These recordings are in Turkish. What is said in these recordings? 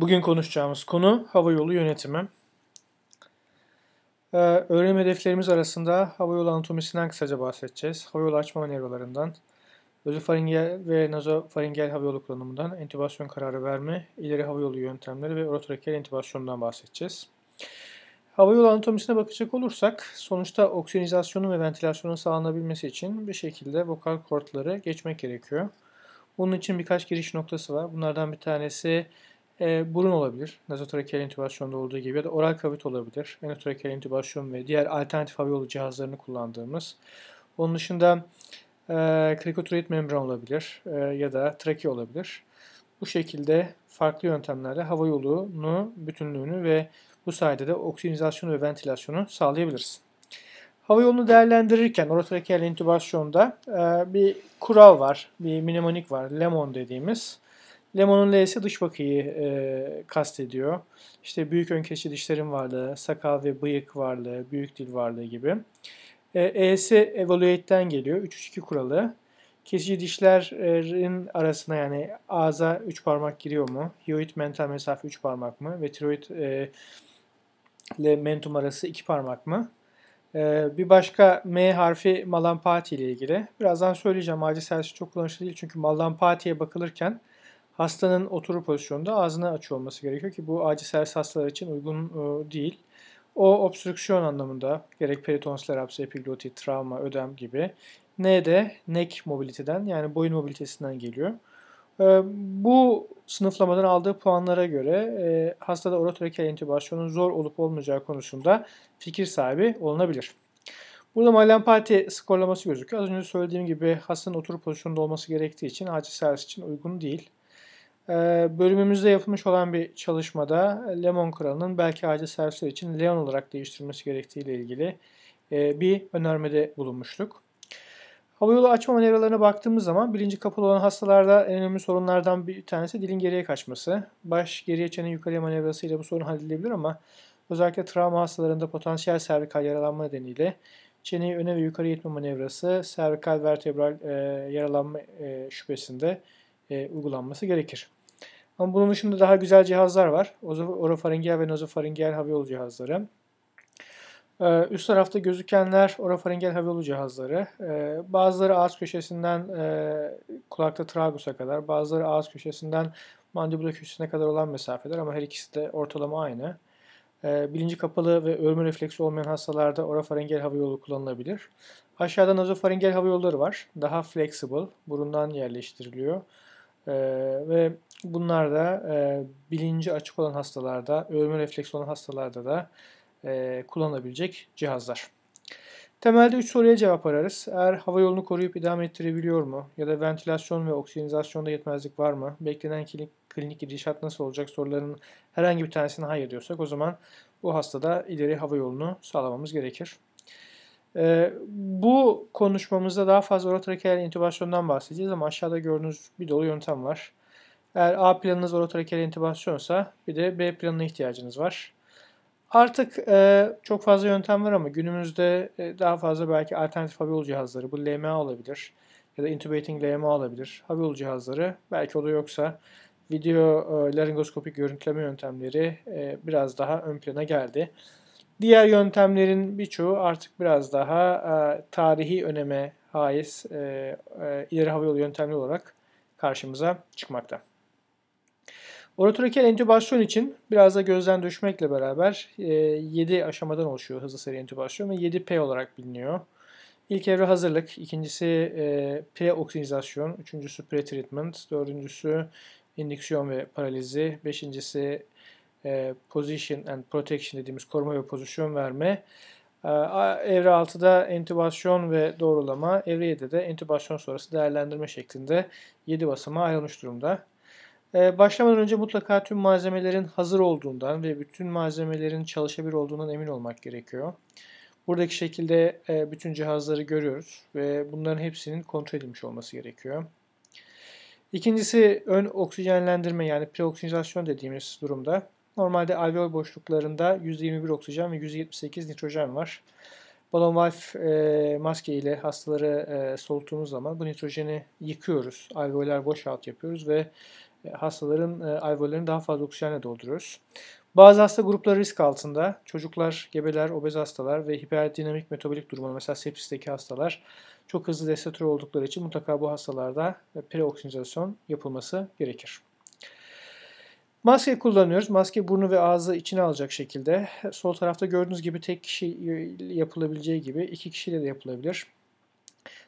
Bugün konuşacağımız konu hava yolu yönetimi. Ee, öğrenim hedeflerimiz arasında hava yolu anatomisinden kısaca bahsedeceğiz. Hava yolu açma manevralarından, özofaringel ve nazofaringel hava yolu kullanımından, entübasyon kararı verme, ileri hava yolu yöntemleri ve orotrakeal entübasyondan bahsedeceğiz. Hava yolu anatomisine bakacak olursak, sonuçta oksijenizasyonun ve ventilasyonun sağlanabilmesi için bir şekilde vokal kortları geçmek gerekiyor. Bunun için birkaç giriş noktası var. Bunlardan bir tanesi e, burun olabilir. Nazotrakeal intübasyonda olduğu gibi ya da oral kavit olabilir. Enotrakeal intübasyon ve diğer alternatif hava yolu cihazlarını kullandığımız. Onun dışında e, krikotroid membran olabilir e, ya da trake olabilir. Bu şekilde farklı yöntemlerle hava yolunu, bütünlüğünü ve bu sayede de oksijenizasyonu ve ventilasyonu sağlayabiliriz. Hava yolunu değerlendirirken orotrakeal intübasyonda e, bir kural var, bir mnemonik var, lemon dediğimiz. Lemon'un L'si dış bakıyı e, kastediyor. İşte büyük ön keçi dişlerin varlığı, sakal ve bıyık varlığı, büyük dil varlığı gibi. E, E'si evaluate'den geliyor. 3-3-2 kuralı. Kesici dişlerin arasına yani ağza 3 parmak giriyor mu? Hyoid mental mesafe 3 parmak mı? Ve tiroid e, ile mentum arası 2 parmak mı? E, bir başka M harfi malampati ile ilgili. Birazdan söyleyeceğim. Acil servisi çok kullanışlı değil. Çünkü malampatiye bakılırken hastanın oturur pozisyonda ağzını açıyor olması gerekiyor ki bu acil servis hastalar için uygun e, değil. O obstrüksiyon anlamında gerek peritonsil rapsi, epiglotit, travma, ödem gibi ne de neck mobiliteden yani boyun mobilitesinden geliyor. E, bu sınıflamadan aldığı puanlara göre e, hastada orotrakeal intübasyonun zor olup olmayacağı konusunda fikir sahibi olunabilir. Burada Malampati skorlaması gözüküyor. Az önce söylediğim gibi hastanın oturup pozisyonda olması gerektiği için acil servis için uygun değil. Ee, bölümümüzde yapılmış olan bir çalışmada Lemon Kralı'nın belki acil servisler için Leon olarak değiştirilmesi gerektiği ile ilgili e, bir önermede bulunmuştuk. Havayolu açma manevralarına baktığımız zaman bilinci kapalı olan hastalarda en önemli sorunlardan bir tanesi dilin geriye kaçması. Baş geriye çene yukarıya manevrası ile bu sorun halledilebilir ama özellikle travma hastalarında potansiyel servikal yaralanma nedeniyle çeneyi öne ve yukarı itme manevrası servikal vertebral e, yaralanma e, şüphesinde e, uygulanması gerekir. Ama bunun dışında daha güzel cihazlar var. Orofaringel ve nazofaringel havayolu cihazları. Ee, üst tarafta gözükenler orofaringel havayolu cihazları. Ee, bazıları ağız köşesinden e, kulakta tragus'a kadar, bazıları ağız köşesinden mandibula köşesine kadar olan mesafeler ama her ikisi de ortalama aynı. Ee, bilinci kapalı ve ölme refleksi olmayan hastalarda orofaringel havayolu kullanılabilir. Aşağıda nazofaringel havayolları var. Daha flexible, burundan yerleştiriliyor. Ve Bunlar da e, bilinci açık olan hastalarda, ölme refleksi olan hastalarda da e, kullanılabilecek cihazlar. Temelde 3 soruya cevap ararız. Eğer hava yolunu koruyup idame ettirebiliyor mu? Ya da ventilasyon ve oksijenizasyonda yetmezlik var mı? Beklenen klinik, klinik gidişat nasıl olacak? Soruların herhangi bir tanesine hayır diyorsak o zaman bu hastada ileri hava yolunu sağlamamız gerekir. Ee, bu konuşmamızda daha fazla orotrakeal intübasyondan bahsedeceğiz ama aşağıda gördüğünüz bir dolu yöntem var. Eğer A planınız orotrakeal intibasyonsa bir de B planına ihtiyacınız var. Artık e, çok fazla yöntem var ama günümüzde e, daha fazla belki alternatif hava yolu cihazları, bu LMA olabilir ya da intubating LMA olabilir. Hava yolu cihazları belki o da yoksa video e, laringoskopik görüntüleme yöntemleri e, biraz daha ön plana geldi. Diğer yöntemlerin birçoğu artık biraz daha e, tarihi öneme haiz e, e, ileri havayolu yöntemleri olarak karşımıza çıkmakta. Orotrakeal entübasyon için biraz da gözden düşmekle beraber 7 e, aşamadan oluşuyor hızlı seri entübasyon ve 7P olarak biliniyor. İlk evre hazırlık, ikincisi e, pre-oksijizasyon, üçüncüsü pre-treatment, dördüncüsü indüksiyon ve paralizi, beşincisi e, position and protection dediğimiz koruma ve pozisyon verme, Evre 6'da entübasyon ve doğrulama, evre 7'de entübasyon sonrası değerlendirme şeklinde 7 basamağa ayrılmış durumda. Ee, başlamadan önce mutlaka tüm malzemelerin hazır olduğundan ve bütün malzemelerin çalışabilir olduğundan emin olmak gerekiyor. Buradaki şekilde e, bütün cihazları görüyoruz ve bunların hepsinin kontrol edilmiş olması gerekiyor. İkincisi ön oksijenlendirme yani preoksijizasyon dediğimiz durumda. Normalde alveol boşluklarında %21 oksijen ve %78 nitrojen var. Balon valf e, maske ile hastaları e, soluttuğumuz zaman bu nitrojeni yıkıyoruz. Alveoler boşalt yapıyoruz ve e, hastaların e, alveollerini daha fazla oksijenle dolduruyoruz. Bazı hasta grupları risk altında. Çocuklar, gebeler, obez hastalar ve hiperdinamik metabolik durumu mesela sepsisteki hastalar çok hızlı destatür oldukları için mutlaka bu hastalarda preoksijinasyon yapılması gerekir. Maske kullanıyoruz. Maske burnu ve ağzı içine alacak şekilde. Sol tarafta gördüğünüz gibi tek kişi yapılabileceği gibi iki kişiyle de yapılabilir.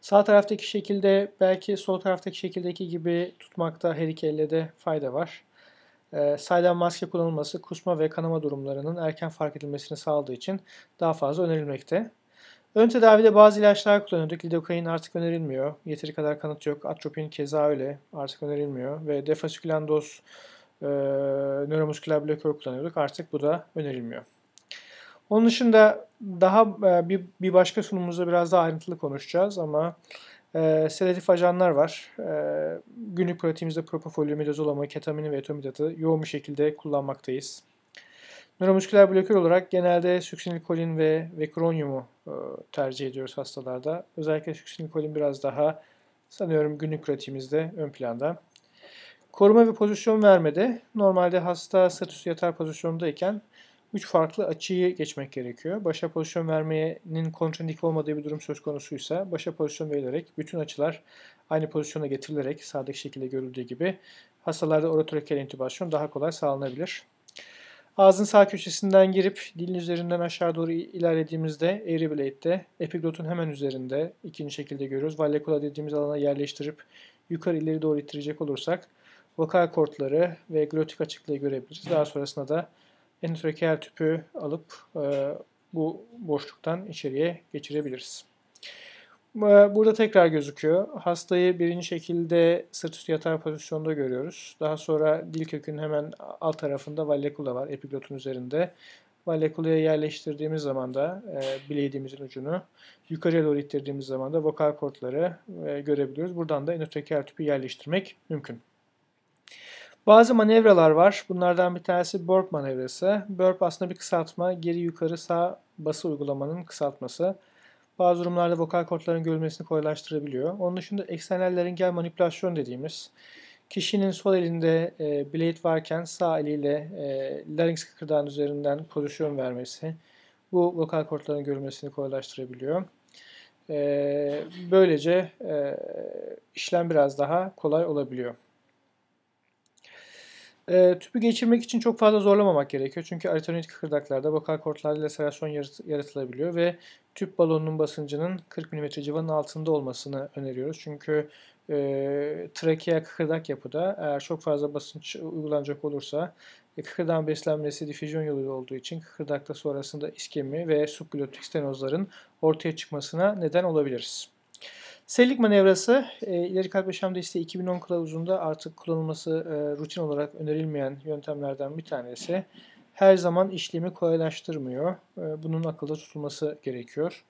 Sağ taraftaki şekilde belki sol taraftaki şekildeki gibi tutmakta her iki elle de fayda var. E, sahiden maske kullanılması kusma ve kanama durumlarının erken fark edilmesini sağladığı için daha fazla önerilmekte. Ön tedavide bazı ilaçlar kullanıyorduk. Lidokain artık önerilmiyor. Yeteri kadar kanıt yok. Atropin keza öyle. Artık önerilmiyor. Ve defasikülendoz e, nöromusküler blokör kullanıyorduk. Artık bu da önerilmiyor. Onun dışında daha e, bir, bir başka sunumumuzda biraz daha ayrıntılı konuşacağız ama e, sedatif ajanlar var. E, günlük pratiğimizde propofol, midazolamı, ketamini ve etomidatı yoğun bir şekilde kullanmaktayız. Nöromusküler blokör olarak genelde süksinilkolin ve vekronyumu e, tercih ediyoruz hastalarda. Özellikle süksinilkolin biraz daha sanıyorum günlük pratiğimizde ön planda. Koruma ve pozisyon vermede normalde hasta statüs yatar pozisyondayken 3 farklı açıyı geçmek gerekiyor. Başa pozisyon vermenin kontraindik olmadığı bir durum söz konusuysa başa pozisyon verilerek bütün açılar aynı pozisyona getirilerek sağdaki şekilde görüldüğü gibi hastalarda orotrakeal intübasyon daha kolay sağlanabilir. Ağzın sağ köşesinden girip dilin üzerinden aşağı doğru ilerlediğimizde eğri bileğitte epiglotun hemen üzerinde ikinci şekilde görüyoruz. Vallecula dediğimiz alana yerleştirip yukarı ileri doğru ittirecek olursak vokal kortları ve glotik açıklığı görebiliriz. Daha sonrasında da endotrakeal tüpü alıp e, bu boşluktan içeriye geçirebiliriz. E, burada tekrar gözüküyor. Hastayı birinci şekilde sırt üstü yatar pozisyonda görüyoruz. Daha sonra dil kökünün hemen alt tarafında vallecula var epiglotun üzerinde. Vallecula'ya yerleştirdiğimiz zaman da e, bileğimizin ucunu yukarıya doğru ittirdiğimiz zaman da vokal kortları e, görebiliyoruz. Buradan da endotrakeal tüpü yerleştirmek mümkün. Bazı manevralar var. Bunlardan bir tanesi burp manevrası. Burp aslında bir kısaltma. Geri yukarı sağ bası uygulamanın kısaltması. Bazı durumlarda vokal kortların görülmesini kolaylaştırabiliyor. Onun dışında eksternal laringeal manipülasyon dediğimiz kişinin sol elinde e, blade varken sağ eliyle e, larynx kıkırdağın üzerinden pozisyon vermesi bu vokal kortların görülmesini kolaylaştırabiliyor. E, böylece e, işlem biraz daha kolay olabiliyor. E, tüpü geçirmek için çok fazla zorlamamak gerekiyor. Çünkü aritonik kıkırdaklarda vokal kortlarda laserasyon yaratılabiliyor ve tüp balonunun basıncının 40 mm civarının altında olmasını öneriyoruz. Çünkü e, trakea kıkırdak yapıda eğer çok fazla basınç uygulanacak olursa e, kıkırdağın beslenmesi difüzyon yolu olduğu için kıkırdakta sonrasında iskemi ve subglotik stenozların ortaya çıkmasına neden olabiliriz. Sellik manevrası e, ileri kalp yaşam desteği 2010 kılavuzunda artık kullanılması e, rutin olarak önerilmeyen yöntemlerden bir tanesi. Her zaman işlemi kolaylaştırmıyor. E, bunun akılda tutulması gerekiyor.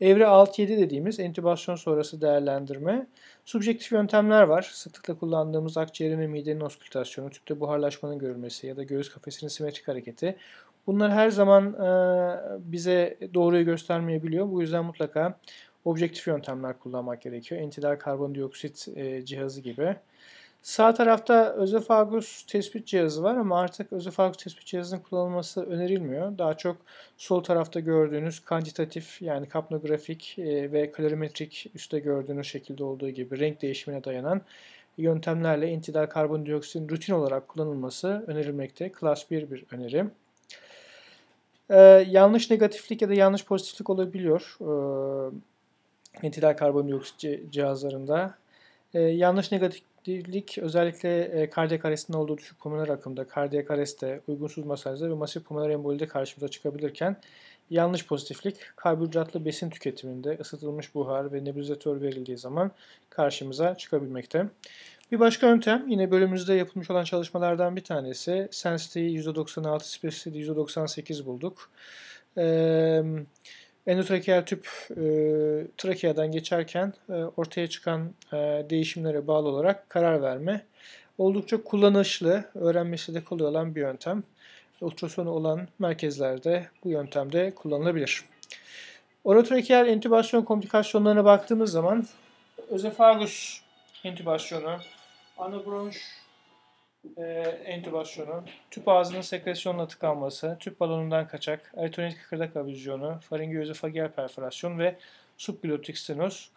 Evre 6-7 dediğimiz entübasyon sonrası değerlendirme. Subjektif yöntemler var. Sıklıkla kullandığımız akciğerin ve midenin oskültasyonu, tüpte buharlaşmanın görülmesi ya da göğüs kafesinin simetrik hareketi. Bunlar her zaman e, bize doğruyu göstermeyebiliyor. Bu yüzden mutlaka objektif yöntemler kullanmak gerekiyor. Entidal karbondioksit e, cihazı gibi. Sağ tarafta özofagus tespit cihazı var ama artık özofagus tespit cihazının kullanılması önerilmiyor. Daha çok sol tarafta gördüğünüz kantitatif yani kapnografik e, ve kalorimetrik üstte gördüğünüz şekilde olduğu gibi renk değişimine dayanan yöntemlerle entidal karbondioksitin rutin olarak kullanılması önerilmekte. Klas 1 bir öneri. Ee, yanlış negatiflik ya da yanlış pozitiflik olabiliyor. Ee, entidal karbondioksit cihazlarında. E, yanlış negatiflik özellikle e, kardiyak arrestin olduğu düşük pulmoner akımda, kardiyak arreste, uygunsuz masajda ve masif pulmoner embolide karşımıza çıkabilirken yanlış pozitiflik karbonhidratlı besin tüketiminde ısıtılmış buhar ve nebulizatör verildiği zaman karşımıza çıkabilmekte. Bir başka yöntem yine bölümümüzde yapılmış olan çalışmalardan bir tanesi. Sensitivity %96, Specificity %98 bulduk. Eee endotrakeal tüp e, trakeadan geçerken e, ortaya çıkan e, değişimlere bağlı olarak karar verme oldukça kullanışlı, öğrenmesi de kolay olan bir yöntem. Ultrasonu olan merkezlerde bu yöntemde kullanılabilir. Orotrakeal entübasyon komplikasyonlarına baktığımız zaman özefagus entübasyonu, anabronş e, entübasyonu, tüp ağzının sekresyonla tıkanması, tüp balonundan kaçak, aritonit kıkırdak avizyonu, faringiözofagel perforasyon ve subglotik stenoz